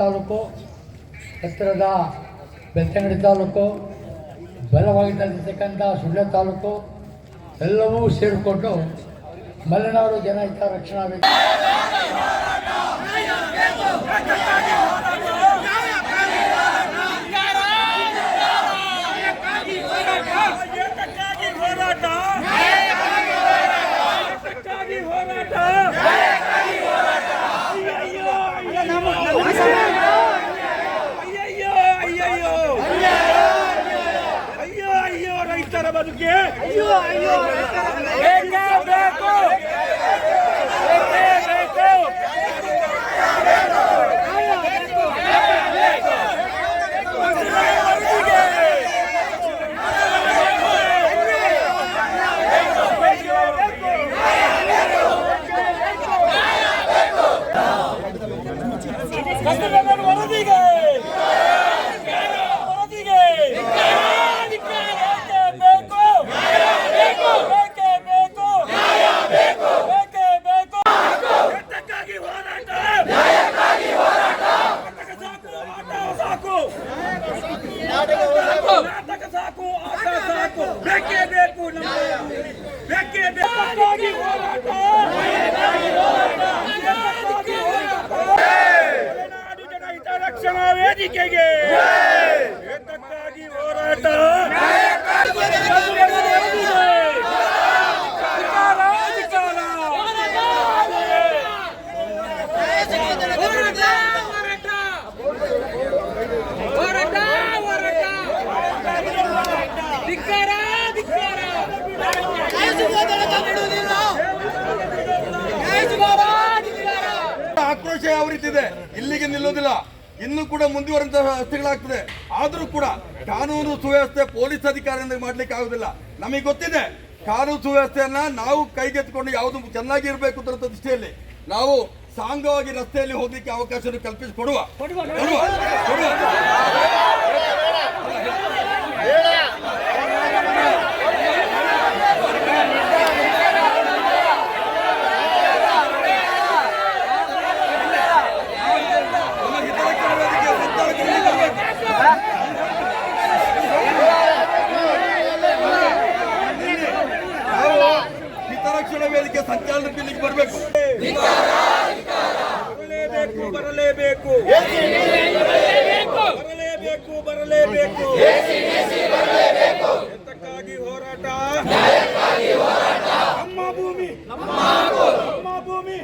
ತಾಲೂಕು ಹತ್ತಿರದ ಬೆಳ್ತಂಗಡಿ ತಾಲೂಕು ಬಲವಾಗಿರ್ತಕ್ಕಂಥ ಸುಳ್ಯ ತಾಲೂಕು ಎಲ್ಲವೂ ಸೇರಿಕೊಂಡು ಮಲೆನಾಡು ಜನಹಿತ ರಕ್ಷಣಾ ಏತಕ್ಕಾಗಿ ಹೋರಾಟ ಏತಕ್ಕಾಗಿ ಹೋರಾಟ ಅಯ್ಯಯ್ಯೋ ಅಯ್ಯಯ್ಯೋ ಅಯ್ಯಯ್ಯೋ ಅಯ್ಯೋ ಅಯ್ಯೋ ರೈತರ ಬದುಕೆ ಅಯ್ಯೋ ಅಯ್ಯೋ ಬೇಕೇ ಬೇಕು ಬೇಕೇ ಬೇಕು ಕಸ್ತೂರಿರಂಗನ್ ವರದಿಗೆ ವರದಿಗೆ ಬೇಕೇ ಬೇಕು ಬೇಕೇ ಬೇಕು ಬೇಕೇ ಬೇಕು ಎತ್ತಕ್ಕಾಗಿ ಹೋರಾಟ ನಾಟಕ ಸಾಕು ಆಟ ಸಾಕು ನಾಟಕ ಸಾಕು ಆಟ ಸಾಕು ಬೇಕೇ ಬೇಕು ನಮಗೆ ಬೇಕೇ ಬೇಕಾಗಿ ಹೋರಾಟ ಎತ್ತಕ್ಕಾಗಿ ಹೋರಾಟ ಮಲೆನಾಡು ಜನಹಿತ ರಕ್ಷಣಾ ವೇದಿಕೆಗೆ ಏತಕ್ಕಾಗಿ ಹೋರಾಟ ಅಧಿಕಾರ, ಅಧಿಕಾರ. ಆಕ್ರೋಶ ಯಾವ ರೀತಿ ಇದೆ ಇಲ್ಲಿಗೆ ನಿಲ್ಲೋದಿಲ್ಲ ಇನ್ನು ಕೂಡ ಮುಂದುವರೆದಂತಹ ವ್ಯವಸ್ಥೆಗಳಾಗ್ತದೆ. ಆದರೂ ಕೂಡ ಕಾನೂನು ಸುವ್ಯವಸ್ಥೆ ಪೊಲೀಸ್ ಅಧಿಕಾರಿಯಿಂದ ಮಾಡ್ಲಿಕ್ಕೆ ಆಗುದಿಲ್ಲ ನಮಗೆ ಗೊತ್ತಿದೆ ಕಾನೂನು ಸುವ್ಯವಸ್ಥೆಯನ್ನ ನಾವು ಕೈಗೆತ್ತಿಕೊಂಡು ಯಾವುದು ಚೆನ್ನಾಗಿ ಇರಬೇಕು ಅಂತ ದೃಷ್ಟಿಯಲ್ಲಿ ನಾವು ಸಾಂಗವಾಗಿ ರಸ್ತೆಯಲ್ಲಿ ಹೋಗ್ಲಿಕ್ಕೆ ಅವಕಾಶ ಕಲ್ಪಿಸಿ ಕೊಡುವ ಕೊಡುವ ಕೊಡುವ ನಮ್ಮ ಹಿತರಕ್ಷಣಾ ವೇದಿಕೆ ಸುತ್ತಳತೆ ಬರಬೇಕು. ನಾವು ಹಿತರಕ್ಷಣಾ ವೇದಿಕೆ ಸಂಚಾಲನ ಬಿಲ್ಲಿಗೆ ಬರಬೇಕು. ಬರಲೇಬೇಕು ಬರಲೇಬೇಕು. ಬರಲೇಬೇಕು ಬರಲೇಬೇಕು. ಎತ್ತಕ್ಕಾಗಿ ಹೋರಾಟ. ನಮ್ಮ ಭೂಮಿ. ನಮ್ಮ ಭೂಮಿ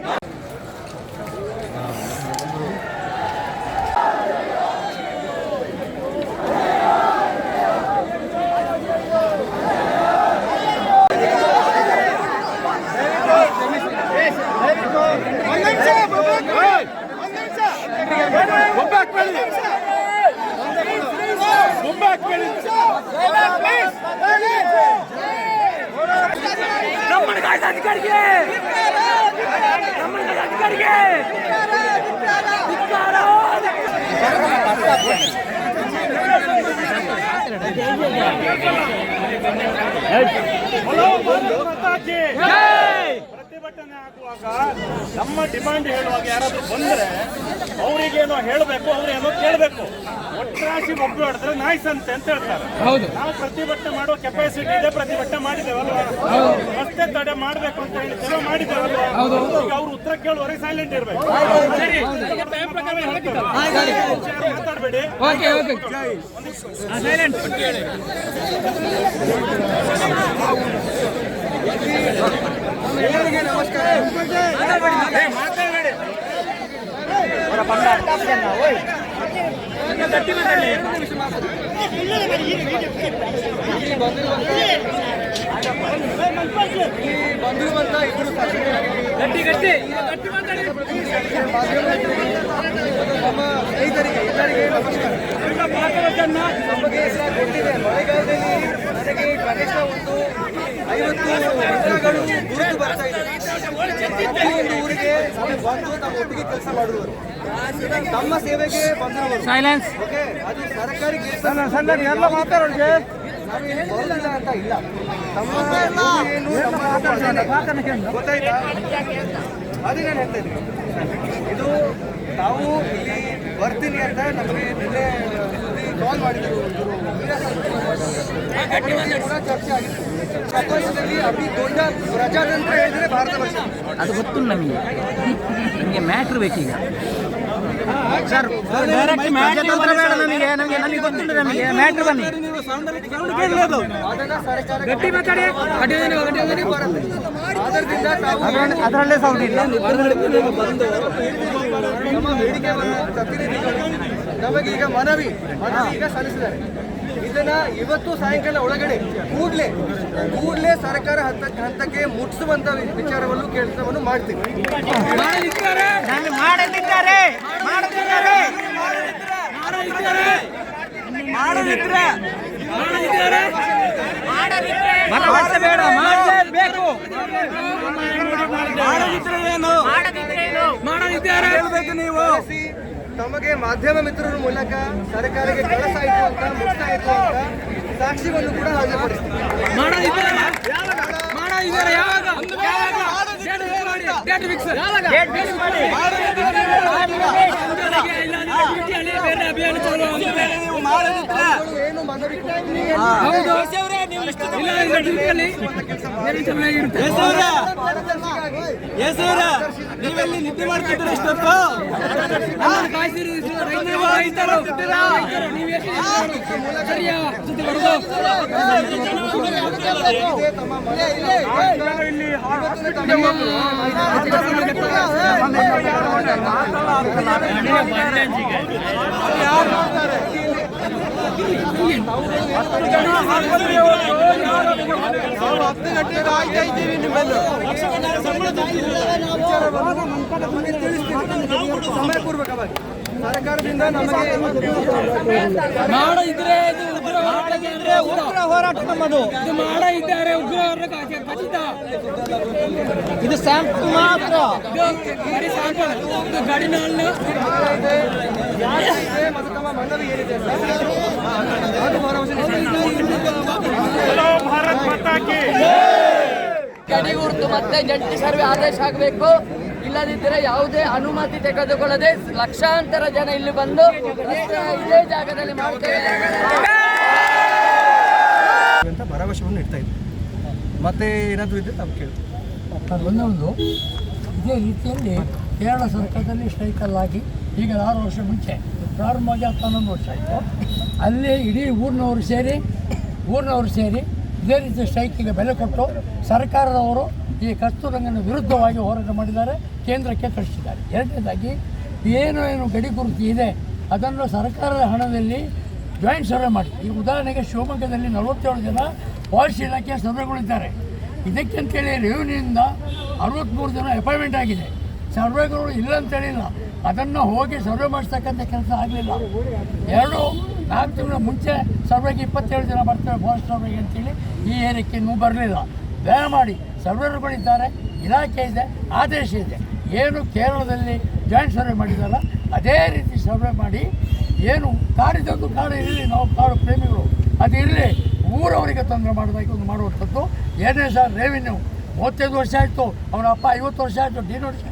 ನಮ್ಮನ್ನ ಕಾಯ್ದ ಅಧಿಕಾರಿಗೆ ನಮ್ಮನ್ನ ಕಾಯ್ದ ಅಧಿಕಾರಿಗೆ ಧಿಕ್ಕಾರ, ಹಲೋ ಭಾರತ್ ಮಾತಾ ಕಿ ಪ್ರತಿಭಟನೆ ಆಗುವಾಗ ನಮ್ಮ ಡಿಮಾಂಡ್ ಹೇಳುವಾಗ ಯಾರಾದ್ರೂ ಬಂದ್ರೆ ಅವರಿಗೇನೋ ಹೇಳಬೇಕು ಅವ್ರೇನೋ ಕೇಳಬೇಕು ಒಟ್ರಾಶಿ ಒಬ್ಬರು ಹೊಡೆದ್ರೆ ನಾಯಿ ಸಂತೆ ಅಂತ ಹೇಳ್ತಾರೆ ನಾವು ಪ್ರತಿಭಟನೆ ಮಾಡುವ ಕೆಪಾಸಿಟಿ ಇದೆ ಪ್ರತಿಭಟನೆ ಮಾಡಿದ್ದೇವಲ್ವಾ ರಸ್ತೆ ತಡೆ ಮಾಡಬೇಕು ಅಂತ ಹೇಳಿ ಕೆಲವು ಮಾಡಿದ್ದೇವಲ್ವಾ ಈಗ ಅವ್ರು ಉತ್ತರ ಕೇಳುವವರೆಗೆ ಸೈಲೆಂಟ್ ಇರಬೇಕು ಸರಿ ನಾವೇ ಹೇಳ್ತೇವೆ. ಯಾರು ಸೈಲೆಂಟ್ ಮಾತಾಡಬೇಡಿ ಗಟ್ಟಿ ಗಟ್ಟಿ ರೈತರಿಗೆ ಎಲ್ಲರಿಗೆ ನಮಸ್ಕಾರ ನಮಗೆ ಗೊತ್ತಿದೆ ಮಳೆಗಾಲದಲ್ಲಿ ನನಗೆ ಕನಿಷ್ಠ ಒಂದು ಐವತ್ತು ಯಂತ್ರಗಳು ಗುರುತು ಬರ್ತಾ ಇದೆ ಪ್ರತಿಯೊಂದು ಊರಿಗೆ ನಾವು ಬಂದು ನಮ್ಮ ಒಟ್ಟಿಗೆ ಕೆಲಸ ಮಾಡುವರು ತಮ್ಮ ಸೇವೆಗೆ ಸೈಲೆನ್ಸ್ ಓಕೆ ಅದು ಸರ್ಕಾರಿ ಎಲ್ಲ ಮಾತಾಡೋಣ ನಾವೇನು ಬರೋದಿಲ್ಲ ಅಂತ ಇಲ್ಲ. ತಮ್ಮ ಏನು ನಮ್ಮ ಗೊತ್ತಾಯ್ತಾ? ಅದೇ ನಾನು ಹೇಳ್ತಾ ಇದ್ದೀನಿ ಇದು ನಾವು ಇಲ್ಲಿ ಬರ್ತೀನಿ ಅಂತ ನಮಗೆ ನಿನ್ನೆ ಕಾಲ್ ಮಾಡಿದ್ರು ಇವರು. ಕೂಡ ಚರ್ಚೆ ಆಗಿದೆ ಪ್ರಪಂಚದಲ್ಲಿ ಅತಿ ದೊಡ್ಡ ಪ್ರಜಾತಂತ್ರ ಹೇಳಿದ್ರೆ ಭಾರತ ವರ್ಷ. ಅದು ಗೊತ್ತು ನಮಗೆ. ನಮಗೆ ಮ್ಯಾಟ್ರ್ ಬೇಕೀಗ. ಪ್ರಜಾತಂತ್ರ ಬೇಡ ನಮಗೆ ನಮಗೆ ನಮಗೆ ಗೊತ್ತಿಲ್ಲ ನಮಗೆ. ಮ್ಯಾಟ್ರ್ ಬನ್ನಿ. ಗಟ್ಟಿ ಮಾತಾಡಿ ಅದರಲ್ಲೇ ಸೌಂಡ್ ಇಲ್ಲ. ನಮ್ಮ ಬೇಡಿಕೆಯನ್ನು ಪ್ರತಿನಿಧಿಗಳು ನಮಗೆ ಈಗ ಮನವಿ ಮನವಿ ಈಗ ಸಲ್ಲಿಸಿದ್ದಾರೆ. ಇದನ್ನ ಇವತ್ತು ಸಾಯಂಕಾಲ ಒಳಗಡೆ ಕೂಡಲೇ ಕೂಡಲೇ ಸರ್ಕಾರ ಹಂತ ಹಂತಕ್ಕೆ ಮುಟ್ಟಿಸುವಂತ ವಿಚಾರವನ್ನು ಕೆಲಸವನ್ನು ಮಾಡ್ತೀವಿ. ನೀವು. ತಮಗೆ ಮಾಧ್ಯಮ ಮಿತ್ರರ ಮೂಲಕ ಸರ್ಕಾರಕ್ಕೆ ಕಳಿಸಾಯಿತು ಅಂತ ಮುಟ್ಟಾಯಿತು ಅಂತ ಸಾಕ್ಷಿಗಳನ್ನು ಕೂಡ ಹಾಜರುಪಡಿಸ್ತೀವಿ ಮನವಿ ನೀವೆಲ್ಲಿ ನಿದ್ದೆ ಮಾಡ್ತಿದ್ರೆ ಇಷ್ಟೊತ್ತು? ತಮ್ಮ ಮನವಿ ಇಲ್ಲಿ ಹತ್ತು ಗಂಟೆ ಕಾಯ್ತಾ ಇದ್ದೀವಿ ನಿಮ್ಮನ್ನು ನಮಗೆ ತಿಳಿಸ್ತೀವಿ ಸಮಯಪೂರ್ವಕವಾಗಿ ಸರ್ಕಾರದಿಂದ ನಮಗೆ ಮಾಡ ಇದ್ರೆ ಇದು ಉಗ್ರ ಹೋರಾಟ ನಮ್ಮದು. ಇದು ಮಾಡ ಇದ್ದಾರೆ ಉಗ್ರವರ ಖಚಿತ. ಇದು ಸ್ಯಾಂಪಲ್ ಮಾತ್ರ. ಬರೀ ಸ್ಯಾಂಪಲ್ ಇದು ಗಡಿನಾಳನ್ನು ಭಾರತ್ ಮಾತಾ ಕಿ ಕಡಿಗೂರ್ತು ಮತ್ತೆ ಜಂಟಿ ಸರ್ವೆ ಆದೇಶ ಆಗಬೇಕು. ಇಲ್ಲದಿದ್ದರೆ ಯಾವುದೇ ಅನುಮತಿ ತೆಗೆದುಕೊಳ್ಳದೆ ಲಕ್ಷಾಂತರ ಜನ ಇಲ್ಲಿ ಬಂದು ಇದೇ ಜಾಗದಲ್ಲಿ ಮಾಡ್ತೇವೆ ಅಂತ ಭರವಸೆಯನ್ನು ಇಡ್ತಾ ಮತ್ತೆ ಏನಾದರೂ ಇದ್ರೆ ತಾವು ಕೇಳಿ. ಒಂದೊಂದು. ಇದೇ ರೀತಿಯಲ್ಲಿ ಕೇರಳ ಸರ್ಕಾರದಲ್ಲಿ ಸ್ಟ್ರೈಕಲ್ಲಾಗಿ ಈಗ ಆರು ವರ್ಷ ಮುಂಚೆ ಪ್ರಾರಂಭವಾಗಿ ಹತ್ತು ವರ್ಷ ಆಯಿತು. ಅಲ್ಲಿ ಇಡೀ ಊರಿನವರು ಸೇರಿ ಊರಿನವರು ಸೇರಿ ಇದೇ ರೀತಿ ಸ್ಟ್ರೈಕಿಗೆ ಬೆಲೆ ಕೊಟ್ಟು ಸರ್ಕಾರದವರು ಈ ಕಸ್ತೂರಂಗನ ವಿರುದ್ಧವಾಗಿ ಹೋರಾಟ ಮಾಡಿದ್ದಾರೆ, ಕೇಂದ್ರಕ್ಕೆ ಕಳಿಸಿದ್ದಾರೆ. ಎರಡನೇದಾಗಿ, ಏನು ಏನು ಗಡಿ ಗುರುತು ಇದೆ, ಅದನ್ನು ಸರ್ಕಾರದ ಹಣದಲ್ಲಿ ಜಾಯಿಂಟ್ ಸರ್ವೆ ಮಾಡಿ. ಈ ಉದಾಹರಣೆಗೆ ಶಿವಮೊಗ್ಗದಲ್ಲಿ ನಲವತ್ತೇಳು ಜನ ಪಾಲಿಸಿ ಇಲಾಖೆಯ ಸರ್ವೆಗಳಿದ್ದಾರೆ ಇದಕ್ಕೆ ಅಂತೇಳಿ ರೆವಿನ್ಯೂಯಿಂದ ಅರವತ್ತ್ಮೂರು ಜನ ಅಪಾಯಿಂಟ್ಮೆಂಟ್ ಆಗಿದೆ. ಸರ್ವೆಗಳು ಇಲ್ಲ ಅಂತೇಳಿಲ್ಲ ಅದನ್ನು ಹೋಗಿ ಸರ್ವೆ ಮಾಡಿಸ್ತಕ್ಕಂಥ ಕೆಲಸ ಆಗಲಿಲ್ಲ. ಎರಡು, ನಾಲ್ಕು ತಿಂಗಳ ಮುಂಚೆ ಸರ್ವೆಗೆ ಇಪ್ಪತ್ತೇಳು ಜನ ಬರ್ತವೆ ಫಾರೆಸ್ಟ್ ಸರ್ವೆಗೆ ಅಂತೇಳಿ ಈ ಏರಿಕೆ ಇನ್ನೂ ಬರಲಿಲ್ಲ. ದಯಮಾಡಿ ಸರ್ವೆರುಗಳಿದ್ದಾರೆ, ಇಲಾಖೆ ಇದೆ, ಆದೇಶ ಇದೆ. ಏನು ಕೇರಳದಲ್ಲಿ ಜಾಯಿಂಟ್ ಸರ್ವೆ ಮಾಡಿದಾರ, ಅದೇ ರೀತಿ ಸರ್ವೆ ಮಾಡಿ ಏನು ಕಾಡಿದಂದು ಕಾಡು ಇರಲಿ, ನಾವು ಕಾಡು ಪ್ರೇಮಿಗಳು. ಅದು ಇರಲಿ, ಊರವರಿಗೆ ತೊಂದರೆ ಮಾಡೋದಾಗಿ ಒಂದು ಮಾಡುವಂಥದ್ದು. ಏನೇ ಸರ್ ರೆವಿನ್ಯೂ. ಮೂವತ್ತೈದು ವರ್ಷ ಆಯಿತು, ಅವನ ಅಪ್ಪ ಐವತ್ತು ವರ್ಷ ಆಯಿತು ಡಿನೋಟಿಸ್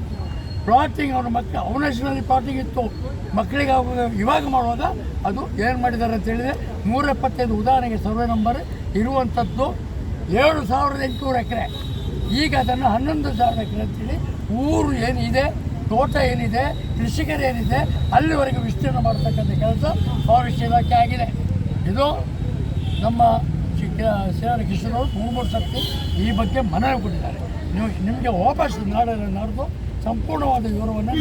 ಪ್ಲಾಟಿಂಗ್ ಅವನ ಮಕ್ಕಳು ಅವನ ಹೆಸರಲ್ಲಿ ಪ್ಲಾಟಿಂಗ್ ಇತ್ತು. ಮಕ್ಕಳಿಗೆ ಇವಾಗ ಮಾಡುವಾಗ ಅದು ಏನು ಮಾಡಿದ್ದಾರೆ ಅಂತ ಹೇಳಿದರೆ, ನೂರ ಎಪ್ಪತ್ತೈದು ಉದಾಹರಣೆಗೆ ಸರ್ವೆ ನಂಬರ್ ಇರುವಂಥದ್ದು ಏಳು ಸಾವಿರದ ಎಂಟುನೂರು ಎಕರೆ. ಈಗ ಅದನ್ನು ಹನ್ನೊಂದು ಸಾವಿರದ ಎಕರೆ ಅಂತೇಳಿ ಊರು ಏನಿದೆ ತೋಟ ಏನಿದೆ ಕೃಷಿಕರು ಏನಿದೆ ಅಲ್ಲಿವರೆಗೆ ವಿಸ್ತೀರ್ಣ ಮಾಡತಕ್ಕಂಥ ಕೆಲಸ ಫಾರೆಸ್ಟ್ ಇಲಾಖೆ ಆಗಿದೆ. ಇದು ನಮ್ಮ ಚಿಕ್ಕ ಶ್ರೀರಾಮಕೃಷ್ಣರವರು ಮೂರು ಸತ್ತು ಈ ಬಗ್ಗೆ ಮನವಿ ಕೊಟ್ಟಿದ್ದಾರೆ. ನೀವು ನಿಮಗೆ ವಾಪಸ್ ನಾಳೆ ನಾಡ್ದು ಸಂಪೂರ್ಣವಾದ ವಿವರವನ್ನು.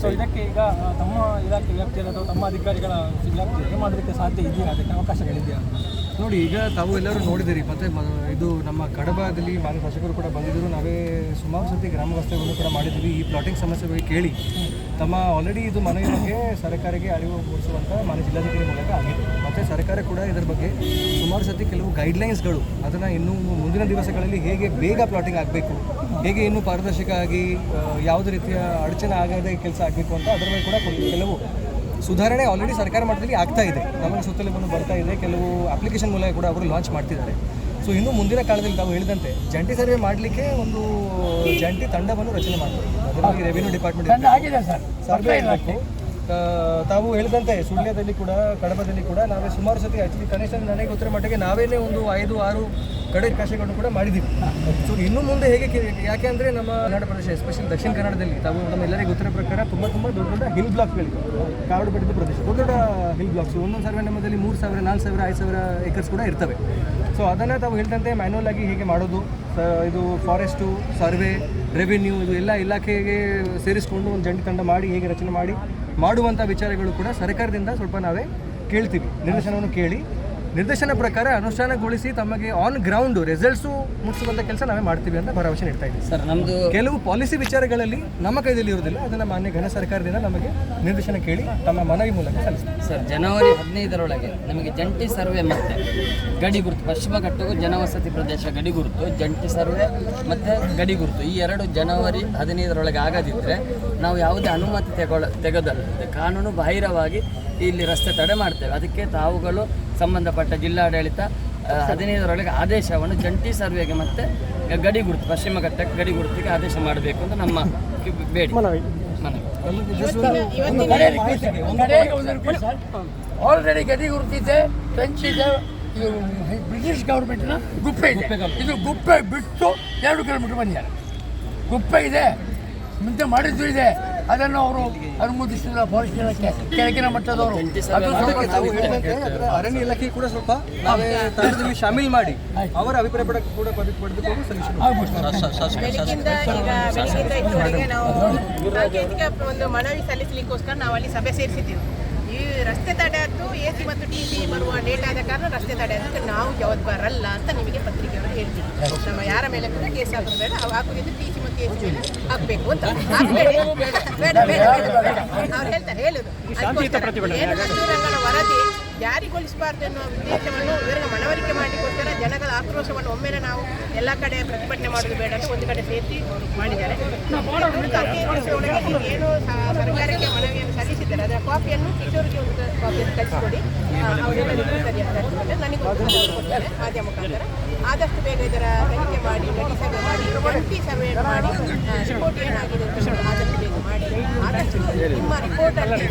ಸೊ ಇದಕ್ಕೆ ಈಗ ತಮ್ಮ ಇಲಾಖೆ ವ್ಯಾಪ್ತಿಯಲ್ಲಿ ಅಥವಾ ತಮ್ಮ ಅಧಿಕಾರಿಗಳ ವ್ಯಾಪ್ತಿಯಲ್ಲಿ ಮಾಡೋದಕ್ಕೆ ಸಾಧ್ಯ ಇದೆಯಾ? ಅದಕ್ಕೆ ಅವಕಾಶಗಳಿದೆಯಾ? ನೋಡಿ, ಈಗ ತಾವು ಎಲ್ಲರೂ ನೋಡಿದಿರಿ, ಮತ್ತೆ ಇದು ನಮ್ಮ ಕಡಬದಲ್ಲಿ ಮಾನ್ಯ ಶಾಸಕರು ಕೂಡ ಬಂದಿದ್ದರು. ನಾವೇ ಸುಮಾರು ಸತಿ ಗ್ರಾಮ ವಾಸ್ತವ್ಯವನ್ನು ಕೂಡ ಮಾಡಿದ್ದೀವಿ. ಈ ಪ್ಲಾಟಿಂಗ್ ಸಮಸ್ಯೆ ಬಗ್ಗೆ ಕೇಳಿ, ತಮ್ಮ ಆಲ್ರೆಡಿ ಇದು ಮನೆಯ ಬಗ್ಗೆ ಸರ್ಕಾರಕ್ಕೆ ಅರಿವು ಮೂಡಿಸುವಂಥ ಮಾನ್ಯ ಜಿಲ್ಲಾಧಿಕಾರಿ ಮೂಲಕ ಆಗಿದೆ. ಮತ್ತು ಸರ್ಕಾರ ಕೂಡ ಇದರ ಬಗ್ಗೆ ಸುಮಾರು ಸತಿ ಕೆಲವು ಗೈಡ್ಲೈನ್ಸ್ಗಳು ಅದನ್ನು ಇನ್ನೂ ಮುಂದಿನ ದಿವಸಗಳಲ್ಲಿ ಹೇಗೆ ಬೇಗ ಪ್ಲಾಟಿಂಗ್ ಆಗಬೇಕು, ಹೇಗೆ ಇನ್ನೂ ಪಾರದರ್ಶಕ ಆಗಿ ಯಾವುದೇ ರೀತಿಯ ಅಡಚಣೆ ಆಗದೆ ಕೆಲಸ ಆಗಬೇಕು ಅಂತ ಅದರ ಬಗ್ಗೆ ಕೂಡ ಕೆಲ- ಕೆಲವು ಸುಧಾರಣೆ ಆಲ್ರೆಡಿ ಸರ್ಕಾರ ಮಟ್ಟದಲ್ಲಿ ಆಗ್ತಾ ಇದೆ. ನಮಗೆ ಸುತ್ತಲೂ ಬಂದು ಬರ್ತಾ ಇದೆ. ಕೆಲವು ಅಪ್ಲಿಕೇಶನ್ ಮೂಲಕ ಕೂಡ ಅವರು ಲಾಂಚ್ ಮಾಡ್ತಿದ್ದಾರೆ. ಸೊ ಇನ್ನು ಮುಂದಿನ ಕಾಲದಲ್ಲಿ ತಾವು ಹೇಳಿದಂತೆ ಜಂಟಿ ಸರ್ವೆ ಮಾಡಲಿಕ್ಕೆ ಒಂದು ಜಂಟಿ ತಂಡವನ್ನು ರಚನೆ ಮಾಡಬೇಕು ಅದರಲ್ಲಿ ರೆವಿನ್ಯೂ ಡಿಪಾರ್ಟ್ಮೆಂಟ್ ಸರ್ವೆ ತಾವು ಹೇಳಿದಂತೆ ಸುಳ್ಯದಲ್ಲಿ ಕೂಡ, ಕಡಬದಲ್ಲಿ ಕೂಡ ನಾವೇ ಸುಮಾರು ಸತಿ ಆಕ್ಚುಲಿ ಕನಿಷ್ಠ ನನಗೆ ಗೊತ್ತಿರೋ ಮಟ್ಟಿಗೆ ನಾವೇನೇ ಒಂದು ಐದು, ಆರು ಕಡೆ ಕಾಶೆಗಳನ್ನು ಕೂಡ ಮಾಡಿದ್ದೀವಿ. ಸೊ ಇನ್ನು ಮುಂದೆ ಹೇಗೆ ಯಾಕೆ ಅಂದರೆ ನಮ್ಮ ಕನ್ನಡ ಪ್ರದೇಶ ಎಸ್ಪೆಷಲಿ ದಕ್ಷಿಣ ಕನ್ನಡದಲ್ಲಿ ತಾವು ನಮ್ಮ ಎಲ್ಲರಿಗೂ ಗೊತ್ತಿರೋ ಪ್ರಕಾರ ತುಂಬ ತುಂಬ ದೊಡ್ಡ ದೊಡ್ಡ ಹಿಲ್ ಬ್ಲಾಕ್ಗಳಿವೆ ಕಾಡು ಬೆಟ್ಟದ ಪ್ರದೇಶ, ದೊಡ್ಡ ದೊಡ್ಡ ಹಿಲ್ ಬ್ಲಾಕ್ಸ್ ಒಂದೊಂದು ಸಾವಿರ ನಮ್ಮದಲ್ಲಿ ಮೂರು ಸಾವಿರ, ನಾಲ್ಕು ಸಾವಿರ, ಐದು ಸಾವಿರ ಏಕರ್ಸ್ ಕೂಡ ಇರ್ತವೆ. ಸೊ ಅದನ್ನು ತಾವು ಹೇಳಿದಂತೆ ಮ್ಯಾನ್ಯಲ್ ಆಗಿ ಹೇಗೆ ಮಾಡೋದು ಇದು ಫಾರೆಸ್ಟು ಸರ್ವೆ ರೆವಿನ್ಯೂ ಇದು ಎಲ್ಲ ಇಲಾಖೆಗೆ ಸೇರಿಸಿಕೊಂಡು ಒಂದು ಜಂಟಿ ತಂಡ ಮಾಡಿ, ಹೇಗೆ ರಚನೆ ಮಾಡಿ ಮಾಡುವಂಥ ವಿಚಾರಗಳು ಕೂಡ ಸರ್ಕಾರದಿಂದ ಸ್ವಲ್ಪ ನಾವೇ ಕೇಳ್ತೀವಿ. ನಿರ್ದೇಶನವನ್ನು ಕೇಳಿ. ನಿರ್ದೇಶನ ಪ್ರಕಾರ ಅನುಷ್ಠಾನಗೊಳಿಸಿ ತಮಗೆ ಆನ್ ಗ್ರೌಂಡ್ ರಿಸಲ್ಟ್ಸು ಮುಟ್ಟಿಸುವಂಥ ಕೆಲಸ ನಾವೇ ಮಾಡ್ತೀವಿ ಅಂತ ಭರವಸೆ ನೀಡ್ತಾ ಇದ್ದೀವಿ. ಸರ್ ನಮ್ಮದು ಕೆಲವು ಪಾಲಿಸಿ ವಿಚಾರಗಳಲ್ಲಿ ನಮ್ಮ ಕೈಯಲ್ಲಿ ಇರುವುದಿಲ್ಲ. ಅದನ್ನು ಮಾನ್ಯ ಘನ ಸರ್ಕಾರದಿಂದ ನಮಗೆ ನಿರ್ದೇಶನ ಕೇಳಿ ತಮ್ಮ ಮನವಿ ಮೂಲಕ ಸಲ್ಲಿಸ್ತೀವಿ. ಸರ್ ಜನವರಿ ಹದಿನೈದರೊಳಗೆ ನಮಗೆ ಜಂಟಿ ಸರ್ವೆ ಮತ್ತೆ ಗಡಿ ಗುರುತು ಪಶ್ಚಿಮ ಘಟ್ಟವು ಜನವಸತಿ ಪ್ರದೇಶ ಗಡಿ ಗುರುತು ಜಂಟಿ ಸರ್ವೆ ಮತ್ತು ಗಡಿ ಗುರುತು. ಈ ಎರಡು ಜನವರಿ ಹದಿನೈದರೊಳಗೆ ಆಗದಿದ್ದರೆ ನಾವು ಯಾವುದೇ ಅನುಮತಿ ತೆಗೊಳ್ಳ ತೆಗೆದಲ್ಲ. ಕಾನೂನು ಬಾಹಿರವಾಗಿ ಇಲ್ಲಿ ರಸ್ತೆ ತಡೆ ಮಾಡ್ತೇವೆ. ಅದಕ್ಕೆ ತಾವುಗಳು ಸಂಬಂಧಪಟ್ಟ ಜಿಲ್ಲಾಡಳಿತ ಹದಿನೈದರೊಳಗೆ ಆದೇಶವನ್ನು ಜಂಟಿ ಸರ್ವೆಗೆ ಮತ್ತೆ ಗಡಿ ಗುರುತು ಪಶ್ಚಿಮ ಘಟ್ಟಕ್ಕೆ ಗಡಿ ಗುರುತಿಗೆ ಆದೇಶ ಮಾಡಬೇಕು ಅಂತ ನಮ್ಮ ಬೇಡಿ. ಮನವಿ. ಆಲ್ರೆಡಿ ಗಡಿ ಗುರುತಿದೆ ಫ್ರೆಂಚ್ ಇದೆ ಇದು ಬ್ರಿಟಿಷ್ ಗೌರ್ಮೆಂಟ್ನ ಗುಪ್ಪೆ ಇದೆ. ಇದು ಗುಪ್ಪೆ ಬಿಟ್ಟು ಎರಡು ಕಿಲೋಮೀಟರ್ ಬಂದಿದ್ದಾರೆ. ಗುಪ್ಪೆ ಇದೆ. ಮುಂದೆ ಮಾಡಿದ್ದು ಇದೆ ಅದನ್ನು ಅವರು ಅನುಮೋದಿಸಿಲ್ಲ ಫಾರೆಸ್ಟ್ ಇಲಾಖೆ ಕೆಳಗಿನ ಮಟ್ಟದವರು ಅರಣ್ಯ ಇಲಾಖೆ ಕೂಡ ಸ್ವಲ್ಪ ನಾವೇ ತಂಡದಲ್ಲಿ ಶಾಮೀಲ್ ಮಾಡಿ ಅವರ ಅಭಿಪ್ರಾಯ ಕೂಡ ಪಡೆದು ಪಡೆದುಕೊಂಡು ಒಂದು ಮನವಿ ಸಲ್ಲಿಸಲಿಕ್ಕೋಸ್ಕರ ನಾವು ಅಲ್ಲಿ ಸಭೆ ಸೇರಿಸಿದ್ದೀವಿ ಈ ರಸ್ತೆ ತಡೆ ಅದು ಎ ಸಿ ಮತ್ತು ಟಿ ಸಿ ಬರುವ ಡೇಟ್ ಆದ ಕಾರಣ ರಸ್ತೆ ತಡೆ ಅದಕ್ಕೆ ನಾವು ಜವಾಬ್ದಾರಲ್ಲ ಅಂತ ನಿಮಗೆ ಪತ್ರಿಕೆಯವರು ಹೇಳ್ತೀವಿ ನಮ್ಮ ಯಾರ ಮೇಲೆ ಕೂಡ ಕೇಸ್ ಹಾಕೋದು ಬೇಡ. ಅವು ಹಾಕುದಿದ್ದು ಟಿ ಸಿ ಮತ್ತು ಎ ಸಿ ಮೇಲೆ ಹಾಕಬೇಕು ಅಂತ. ಹಾಕಬೇಡಿ. ಬೇಡ ಬೇಡ ಬೇಡ ಅವ್ರು ಹೇಳ್ತಾರೆ ಹೇಳುದು. ಏನು ವರದಿ ಜಾರಿಗೊಳಿಸಬಾರ್ದು ಎನ್ನುವ ಉದ್ದೇಶವನ್ನು ಇವರಿಗೆ ಮನವರಿಕೆ ಮಾಡಿಕೊಡ್ತಾರೆ. ಜನಗಳ ಆಕ್ರೋಶವನ್ನು ಒಮ್ಮೆಲೆ ನಾವು ಎಲ್ಲ ಕಡೆ ಪ್ರತಿಭಟನೆ ಮಾಡೋದು ಬೇಡ ಅಂತ ಒಂದು ಕಡೆ ಸೇರಿಸಿ ಮಾಡಿದ್ದಾರೆ. ಏನು ಸರ್ಕಾರಕ್ಕೆ ಮನವಿಯನ್ನು ಸಲ್ಲಿಸಿದ್ದಾರೆ. ಅದರ ಕಾಪಿಯನ್ನು ಕಿಶೋರ್ಗೆ ಒಂದು ಕಾಪಿಯನ್ನು ಕಳಿಸಿಕೊಡಿ. ನನಗೆ ಮಾಧ್ಯಮ ಮುಖಾಂತರ. ಆದಷ್ಟು ಬೇಗ ಇದರ ತನಿಖೆ ಮಾಡಿ ಸರ್ವೆ ಮಾಡಿ ಜಂಟಿ ಸರ್ವೆಯನ್ನು ಮಾಡಿ ರಿಪೋರ್ಟ್ ಏನಾಗಿದೆ ಆದಷ್ಟು ನಿಮ್ಮ ರಿಪೋರ್ಟಲ್ಲಿ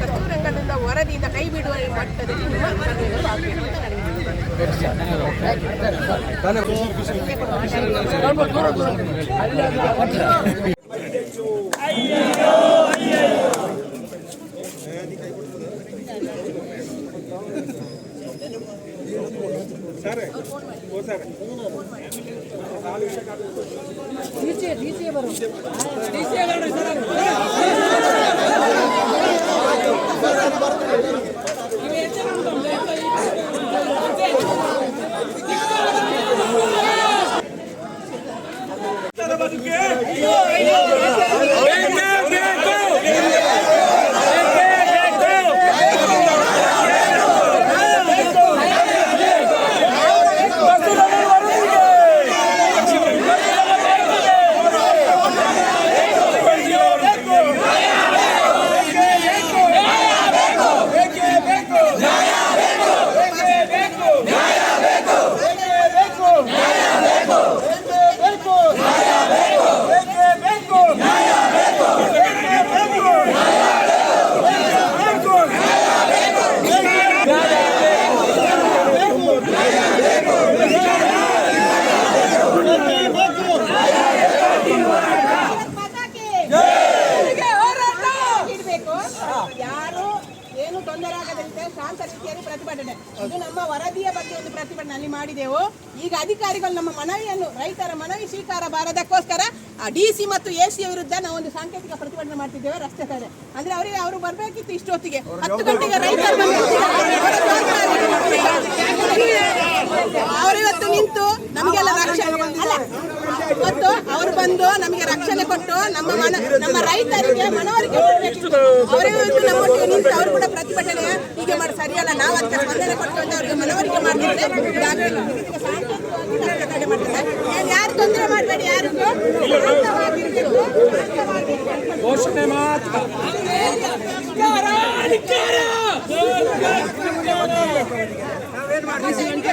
ಕಸ್ತೂರಂಗನದ ವರದಿಯಿಂದ ಕೈ ಬಿಡುವ ಮಟ್ಟದಲ್ಲಿ ನಿಮ್ಮ ಸರ್ವೆಗಳು ಆಗಬೇಕು ಅಂತ ನನಗೆ ಸ್ವಲ್ಪ ದೂರ ದೂರ ಅಲ್ಲಿ ಅದು ಇಡಬೇಕು ಯಾರು ಏನು ತೊಂದರೆ ಆಗದಂತೆ ಶಾಂತ ರೀತಿಯಲ್ಲಿ ಪ್ರತಿಭಟನೆ ಇದು ನಮ್ಮ ವರದಿಯ ಬಗ್ಗೆ ಒಂದು ಪ್ರತಿಭಟನೆ ಅಲ್ಲಿ ಮಾಡಿದೆವು ಈಗ ಅಧಿಕಾರಿಗಳು ನಮ್ಮ ಮನವಿಯನ್ನು ರೈತರ ಮನವಿ ಸ್ವೀಕಾರ ಬಾರದಕ್ಕೋಸ್ಕರ ಡಿ ಸಿ ಮತ್ತು ಎ ಸಿ ವಿರುದ್ಧ ನಾವು ಒಂದು ಸಾಂಕೇತಿಕ ಪ್ರತಿಭಟನೆ ಮಾಡ್ತಿದ್ದೇವೆ ರಸ್ತೆ ತಡೆ ಅಂದ್ರೆ ಅವರಿಗೆ ಅವರು ಬರಬೇಕಿತ್ತು ಇಷ್ಟೊತ್ತಿಗೆ ಹತ್ತು ಗಂಟೆಗೆ ರೈತರು ಅವರು ಇವತ್ತು ನಿಂತು ನಮಗೆಲ್ಲ ರಕ್ಷಣೆ ಅಲ್ಲ ಇವತ್ತು ಅವರು ಬಂದು ನಮಗೆ ರಕ್ಷಣೆ ಕೊಟ್ಟು, ನಮ್ಮ ಮನ, ನಮ್ಮ ರೈತರಿಗೆ ಮನವರಿಕೆ ಅವರಿಗೂ ನಮ್ಮೊಟ್ಟಿಗೆ ನಿಂತು ಅವರು ಕೂಡ ಪ್ರತಿಭಟನೆ ಹೀಗೆ ಮಾಡಿ ಸರಿಯಲ್ಲ, ನಾವು ಅಂತ ಸ್ಪಂದನೆ ಕೊಟ್ಟು ಅಂತ ಅವರಿಗೆ ಮನವರಿಕೆ ಮಾಡಿದ್ರೆ ಯಾರು ತೊಂದರೆ ಮಾಡಬೇಡಿ, ಯಾರಿಗೂ ಘೋಷಣೆ ಮಾತ್ರ.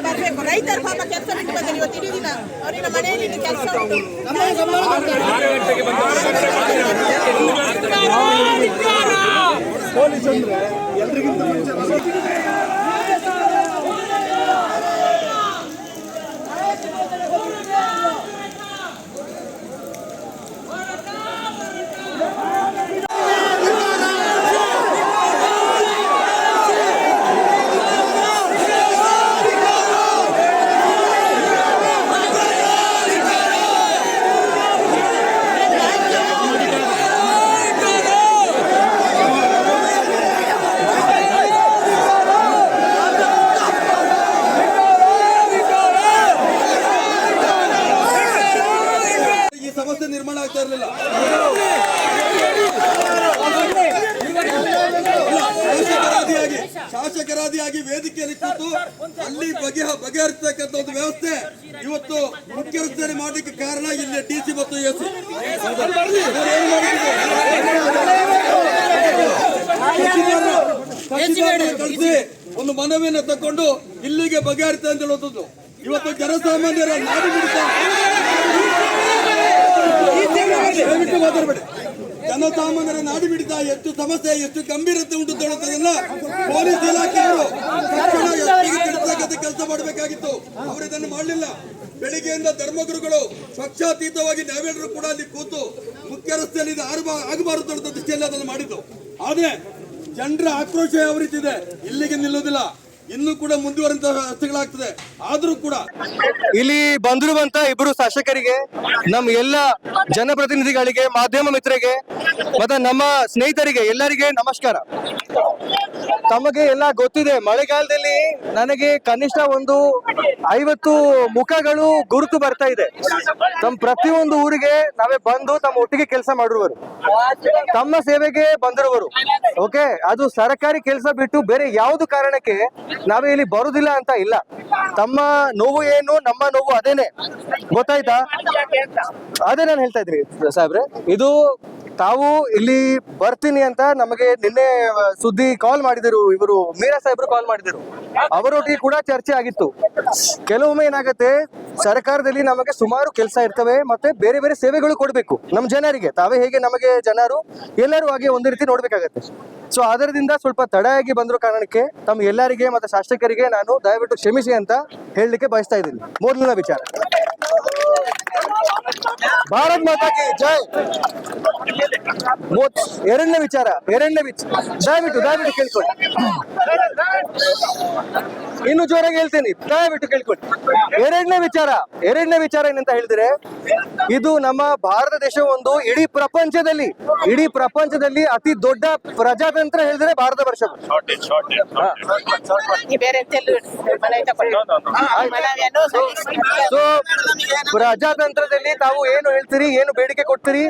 ಬರ್ಬೇಕು ರೈತರ ಪಾಪ ಕೆಲಸ ಬಿಟ್ಟು ಬಂದರೆ ಇವತ್ತು ದಿನ ಅವರಿಗೆ ಮನೆಯಲ್ಲಿ ಕೆಲಸ ಉಂಟು ಈ ಸಮಸ್ಯೆ ನಿರ್ಮಾಣ ಆಗ್ತಾ ಇರಲಿಲ್ಲ ಶಾಸಕರಾದಿಯಾಗಿ ಶಾಸಕರಾದಿಯಾಗಿ ವೇದಿಕೆಯಲ್ಲಿ ಕೂತು ಅಲ್ಲಿ ಬಗೆ ಬಗೆಹರಿಸತಕ್ಕಂಥ ಒಂದು ವ್ಯವಸ್ಥೆ ಇವತ್ತು ಮುಖ್ಯ ರಸ್ತೆಯಲ್ಲಿ ಮಾಡಲಿಕ್ಕೆ ಕಾರಣ ಇಲ್ಲಿ ಡಿ ಸಿ ಮತ್ತು ಎಸ್ ಒಂದು ಮನವಿಯನ್ನು ತಕೊಂಡು ಇಲ್ಲಿಗೆ ಬಗೆಹರಿತ ಅಂತ ಹೇಳುವಂಥದ್ದು ಇವತ್ತು ಜನಸಾಮಾನ್ಯರ ನಾಡಿ ದಯವಿಟ್ಟು ಮಾತಾಡಬೇಡಿ. ಜನಸಾಮಾನ್ಯರ ನಾಡಿ ಬಿಡಿತ ಎಷ್ಟು ಸಮಸ್ಯೆ ಎಷ್ಟು ಗಂಭೀರತೆ ಉಂಟು ಅಂತ ಹೇಳುತ್ತದನ್ನ ಪೊಲೀಸ್ ಇಲಾಖೆಯವರು ತಕ್ಷಣ ಎಸ್ಪಿಗೆ ತಿಳಿಸ್ತಕ್ಕಂಥ ಕೆಲಸ ಮಾಡಬೇಕಾಗಿತ್ತು. ಅವರು ಇದನ್ನು ಮಾಡಲಿಲ್ಲ. ಬೆಳಿಗ್ಗೆಯಿಂದ ಧರ್ಮಗುರುಗಳು ಪಕ್ಷಾತೀತವಾಗಿ ನಾವೆಲ್ಲರೂ ಕೂಡ ಅಲ್ಲಿ ಕೂತು ಮುಖ್ಯ ರಸ್ತೆಯಲ್ಲಿ ಇದು ಆಗಬಾರದು ಅಂತ ದೃಷ್ಟಿಯಲ್ಲಿ ಅದನ್ನು ಮಾಡಿದ್ದು. ಆದ್ರೆ ಜನರ ಆಕ್ರೋಶ ಯಾವ ರೀತಿ ಇದೆ? ಇಲ್ಲಿಗೆ ನಿಲ್ಲುವುದಿಲ್ಲ. ಇನ್ನೂ ಕೂಡ ಮುಂದುವರೆದಂತಹ ರಸ್ತೆಗಳಾಗ್ತದೆ ಆದ್ರೂ ಕೂಡ ಇಲ್ಲಿ ಬಂದಿರುವಂತ ಇಬ್ಬರು ಶಾಸಕರಿಗೆ ನಮ್ಮ ಎಲ್ಲ ಜನಪ್ರತಿನಿಧಿಗಳಿಗೆ, ಮಾಧ್ಯಮ ಮಿತ್ರರಿಗೆ, ಮತ್ತೆ ನಮ್ಮ ಸ್ನೇಹಿತರಿಗೆ ಎಲ್ಲರಿಗೆ ನಮಸ್ಕಾರ. ತಮಗೆ ಎಲ್ಲ ಗೊತ್ತಿದೆ, ಮಳೆಗಾಲದಲ್ಲಿ ನನಗೆ ಕನಿಷ್ಠ ಒಂದು ಐವತ್ತು ಮುಖಗಳು ಗುರುತು ಬರ್ತಾ ಇದೆ. ತಮ್ಮ ಪ್ರತಿಯೊಂದು ಊರಿಗೆ ನಾವೇ ಬಂದು ತಮ್ಮ ಒಟ್ಟಿಗೆ ಕೆಲಸ ಮಾಡಿರುವರು. ತಮ್ಮ ಸೇವೆಗೆ ಬಂದಿರುವರು. ಓಕೆ ಅದು ಸರ್ಕಾರಿ ಕೆಲಸ ಬಿಟ್ಟು ಬೇರೆ ಯಾವುದು ಕಾರಣಕ್ಕೆ ನಾವೇ ಇಲ್ಲಿ ಬರುದಿಲ್ಲ ಅಂತ ಇಲ್ಲ. ತಮ್ಮ ನೋವು ಏನು, ನಮ್ಮ ನೋವು ಅದೇನೆ. ಗೊತ್ತಾಯ್ತಾ? ಅದೇ ನಾನು ಹೇಳ್ತಾ ಇದ್ರಿ ಸಾಹೇಬ್ರೆ. ಇದು ತಾವು ಇಲ್ಲಿ ಬರ್ತೀನಿ ಅಂತ ನಮಗೆ ನಿನ್ನೆ ಸುದ್ದಿ ಕಾಲ್ ಮಾಡಿದರು. ಇವರು ಮೀರಾ ಸಾಹೇಬ್ರು ಕಾಲ್ ಮಾಡಿದರು. ಅವರೊಟ್ಟಿಗೆ ಕೂಡ ಚರ್ಚೆ ಆಗಿತ್ತು. ಕೆಲವೊಮ್ಮೆ ಏನಾಗುತ್ತೆ, ಸರ್ಕಾರದಲ್ಲಿ ನಮಗೆ ಸುಮಾರು ಕೆಲಸ ಇರ್ತವೆ ಮತ್ತೆ ಬೇರೆ ಬೇರೆ ಸೇವೆಗಳು ಕೊಡಬೇಕು. ನಮ್ಮ ಜನರಿಗೆ. ತಾವೇ ಹೇಗೆ ನಮಗೆ ಜನರು ಎಲ್ಲರೂ ಹಾಗೆ ಒಂದು ರೀತಿ ನೋಡ್ಬೇಕಾಗತ್ತೆ. ಸೊ ಅದರಿಂದ ಸ್ವಲ್ಪ ತಡೆಯಾಗಿ ಬಂದಿರೋ ಕಾರಣಕ್ಕೆ ತಮ್ಮ ಎಲ್ಲರಿಗೆ ಮತ್ತೆ ಶಾಸಕರಿಗೆ ನಾನು ದಯವಿಟ್ಟು ಕ್ಷಮಿಸಿ ಅಂತ ಹೇಳಲಿಕ್ಕೆ ಬಯಸ್ತಾ ಇದ್ದೀನಿ. ಮೊದಲಿನ ವಿಚಾರ. ಭಾರತ್ ಮಾತಾ ಕಿ ಜೈ. ಎರಡನೇ ವಿಚಾರ ಎರಡನೇ ವಿಚಾರ ದಯವಿಟ್ಟು ದಯವಿಟ್ಟು ಕೇಳ್ಕೊಳ್ಳಿ. ಇನ್ನು ಜೋರಾಗಿ ಹೇಳ್ತೀನಿ ದಯವಿಟ್ಟು ಕೇಳ್ಕೊಳ್ಳಿ. ಎರಡನೇ ವಿಚಾರ ಎರಡನೇ ವಿಚಾರ ಏನಂತ ಹೇಳಿದ್ರೆ ಇದು ನಮ್ಮ ಭಾರತ ದೇಶ ಒಂದು ಇಡೀ ಪ್ರಪಂಚದಲ್ಲಿ ಇಡೀ ಪ್ರಪಂಚದಲ್ಲಿ ಅತಿ ದೊಡ್ಡ ಪ್ರಜಾತಂತ್ರ ಹೇಳಿದ್ರೆ ಭಾರತ ವರ್ಷ. ಸೊ ಪ್ರಜಾತಂತ್ರದಲ್ಲಿ ತಾವು ಏನು ಹೇಳ್ತೀರಿ? ಏನು ಬೇಡಿಕೆ ಕೊಡ್ತೀರಿ?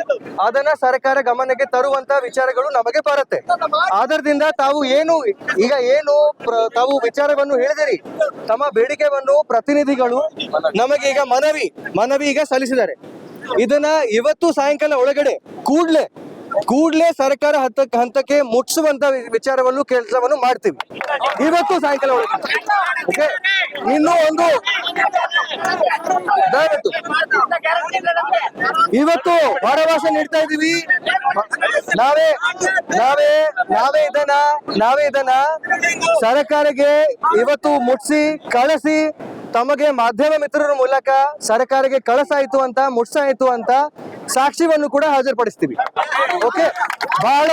ಅದನ್ನ ಸರ್ಕಾರ ಗಮನಕ್ಕೆ ತರುವಂತ ವಿಚಾರಗಳು ನಮಗೆ ಬರುತ್ತೆ. ಆಧಾರದಿಂದ ತಾವು ಏನು, ಈಗ ಏನು ತಾವು ವಿಚಾರವನ್ನು ಹೇಳಿದಿರಿ. ತಮ್ಮ ಬೇಡಿಕೆವನ್ನು ಪ್ರತಿನಿಧಿಗಳು ನಮಗೆ ಈಗ ಮನವಿ ಮನವಿ ಈಗ ಸಲ್ಲಿಸಿದ್ದಾರೆ. ಇದನ್ನ ಇವತ್ತು ಸಾಯಂಕಾಲ ಒಳಗಡೆ ಕೂಡ್ಲೆ ಕೂಡ್ಲೆ ಸರ್ಕಾರ ಹಂತ ಹಂತಕ್ಕೆ ಮುಟ್ಟಿಸುವಂತ ವಿಚಾರವನ್ನು ಕೆಲಸವನ್ನು ಮಾಡ್ತೀವಿ. ಇವತ್ತು ಸಾಯಂಕಾಲ ಓಕೆ ಇನ್ನು ಒಂದು ಇವತ್ತು ಭರವಸೆ ನೀಡ್ತಾ ಇದೀವಿ ನಾವೇ ನಾವೇ ನಾವೇ ಇದನ್ನ ನಾವೇ ಇದನ್ನ ಸರ್ಕಾರಕ್ಕೆ ಇವತ್ತು ಮುಟ್ಸಿ, ಕಳಿಸಿ, ತಮಗೆ ಮಾಧ್ಯಮ ಮಿತ್ರರ ಮೂಲಕ ಸರ್ಕಾರಕ್ಕೆ ಕಳಸಾಯಿತು ಅಂತ, ಮುಟ್ಸಾಯ್ತು ಅಂತ ಸಾಕ್ಷಿವನ್ನು ಕೂಡ ಹಾಜರುಪಡಿಸ್ತೀವಿ. ಓಕೆ ಬಹಳ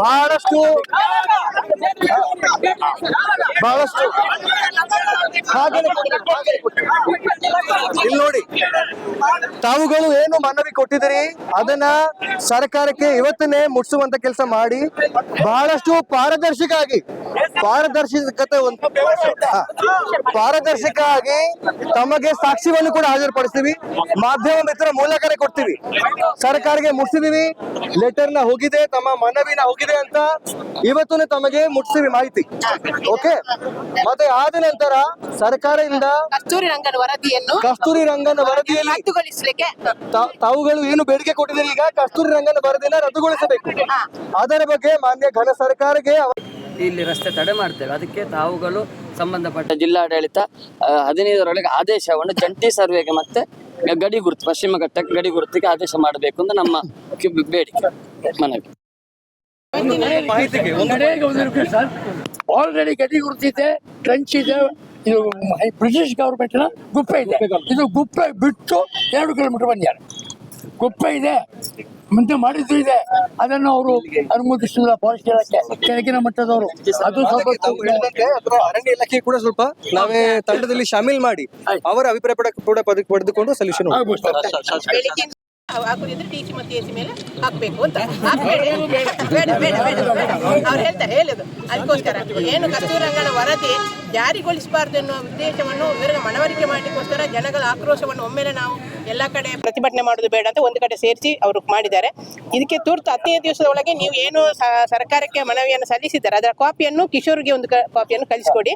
ಬಹಳಷ್ಟು ಬಹಳಷ್ಟು ಇಲ್ಲಿ ನೋಡಿ, ತಾವುಗಳು ಏನು ಮನವಿ ಕೊಟ್ಟಿದ್ದೀರಿ? ಅದನ್ನ ಸರ್ಕಾರಕ್ಕೆ ಇವತ್ತನ್ನೇ ಮುಟ್ಸುವಂತ ಕೆಲಸ ಮಾಡಿ ಬಹಳಷ್ಟು ಪಾರದರ್ಶಕ ಆಗಿ ಪಾರದರ್ಶಕತೆ ಒಂದು. ಪಾರದರ್ಶಕ ಆಗಿ ತಮಗೆ ಸಾಕ್ಷಿಯನ್ನು ಕೂಡ ಹಾಜರುಪಡಿಸ್ತೀವಿ. ಮಾಧ್ಯಮ ಮಿತ್ರ ಮೂಲಕನೇ ಕೊಡ್ತೀವಿ. ಸರ್ಕಾರಕ್ಕೆ ಮುಟ್ಸಿದೀವಿ ಲೆಟರ್ನ ಹೋಗಿದೆ ತಮ್ಮ ಮನವಿನ ಹೋಗಿದೆ ಅಂತ ಇವತ್ತು ತಮಗೆ ಮುಟ್ಸಿವಿ ಮಾಹಿತಿ. ಓಕೆ ಮತ್ತೆ ಆದ ನಂತರ ಸರ್ಕಾರದಿಂದ ಕಸ್ತೂರಿ ರಂಗನ ವರದಿಯನ್ನು ಕಸ್ತೂರಿ ರಂಗನ ವರದಿಯಲ್ಲಿ ರದ್ದುಗೊಳಿಸಲಿಕ್ಕೆ ತಾವುಗಳು ಏನು ಬೇಡಿಕೆ ಕೊಟ್ಟಿದ್ದೀರಿ ಈಗ? ಕಸ್ತೂರಿ ರಂಗನ ವರದಿನ ರದ್ದುಗೊಳಿಸಬೇಕು. ಅದರ ಬಗ್ಗೆ ಮಾನ್ಯ ಘನ ಸರ್ಕಾರಕ್ಕೆ ಇಲ್ಲಿ ರಸ್ತೆ ತಡೆ ಮಾಡ್ತೇವೆ. ಅದಕ್ಕೆ ತಾವುಗಳು ಸಂಬಂಧಪಟ್ಟ ಜಿಲ್ಲಾಡಳಿತ ಹದಿನೈದರೊಳಗೆ ಆದೇಶವನ್ನು ಜಂಟಿ ಸರ್ವೆಗೆ ಮತ್ತೆ ಗಡಿ ಗುರುತು ಪಶ್ಚಿಮ ಘಟ್ಟಕ್ಕೆ ಗಡಿ ಗುರುತಿಗೆ ಆದೇಶ ಮಾಡಬೇಕು ಅಂತ ನಮ್ಮ ಬೇಡಿಕೆ ಮನವಿ. ಮಾಹಿತಿಗೆ ಕಡೆಗೆ ಒಂದು ಸರ್ ಆಲ್ರೆಡಿ ಗಡಿ ಗುರುತಿದೆ ಟ್ರೆಂಚ್ ಇದೆ ಇದು ಬ್ರಿಟಿಷ್ ಗವರ್ಮೆಂಟ್ನ ಗುಪ್ಪೆ ಇದೆ ಇದು ಗುಪ್ಪೆ ಬಿಟ್ಟು ಎರಡು ಕಿಲೋಮೀಟರ್ ಬಂದಿದ್ದಾರೆ ಗುಪ್ಪೆ ಇದೆ. ಮುಂದೆ ಮಾಡಿದ್ದು ಇದೆ. ಅದನ್ನು ಅವರು ಅನುಮೋದಿಸಿಲ್ಲ ಫಾರೆಸ್ಟ್ ಇಲಾಖೆ ಕೆಳಗಿನ ಮಟ್ಟದವರು. ಅದು ಸ್ವಲ್ಪ ಅರಣ್ಯ ಇಲಾಖೆ ಕೂಡ ಸ್ವಲ್ಪ ನಾವೇ ತಂಡದಲ್ಲಿ ಶಾಮೀಲ್ ಮಾಡಿ ಅವರ ಅಭಿಪ್ರಾಯ ಕೂಡ ಪಡೆದು- ಪಡೆದುಕೊಂಡು ಸೊಲ್ಯೂಷನ್ ಹಾಕುದಿದ್ರೆ ಟಿ ಸಿ ಮತ್ತು ಎ ಸಿ ಮೇಲೆ ಹಾಕ್ಬೇಕು ಅಂತ. ಬೇಡ. ಬೇಡ ಬೇಡ ಬೇಡ ಅವ್ರು ಹೇಳ್ತಾರೆ ಹೇಳೋದು. ಅದಕ್ಕೋಸ್ಕರ ಏನು ಕಸ್ತೂರಂಗನ ವರದಿ ಜಾರಿಗೊಳಿಸಬಾರ್ದು ಎನ್ನುವ ಉದ್ದೇಶವನ್ನು ಇವರಿಗೆ ಮನವರಿಕೆ ಮಾಡಲಿಕ್ಕೋಸ್ಕರ ಜನಗಳ ಆಕ್ರೋಶವನ್ನು ಒಮ್ಮೆಲೆ ನಾವು ಎಲ್ಲ ಕಡೆ ಪ್ರತಿಭಟನೆ ಮಾಡೋದು ಬೇಡ ಅಂತ ಒಂದು ಕಡೆ ಸೇರಿಸಿ ಅವರು ಮಾಡಿದ್ದಾರೆ. ಇದಕ್ಕೆ ತುರ್ತು ಹದಿನೈದು ದಿವಸದ ಒಳಗೆ ನೀವು ಏನು ಸರ್ಕಾರಕ್ಕೆ ಮನವಿಯನ್ನು ಸಲ್ಲಿಸಿದ್ದಾರೆ ಅದರ ಕಾಪಿಯನ್ನು ಕಿಶೋರ್ಗೆ ಒಂದು ಕಾಪಿಯನ್ನು ಕಳಿಸ್ಕೊಡಿ.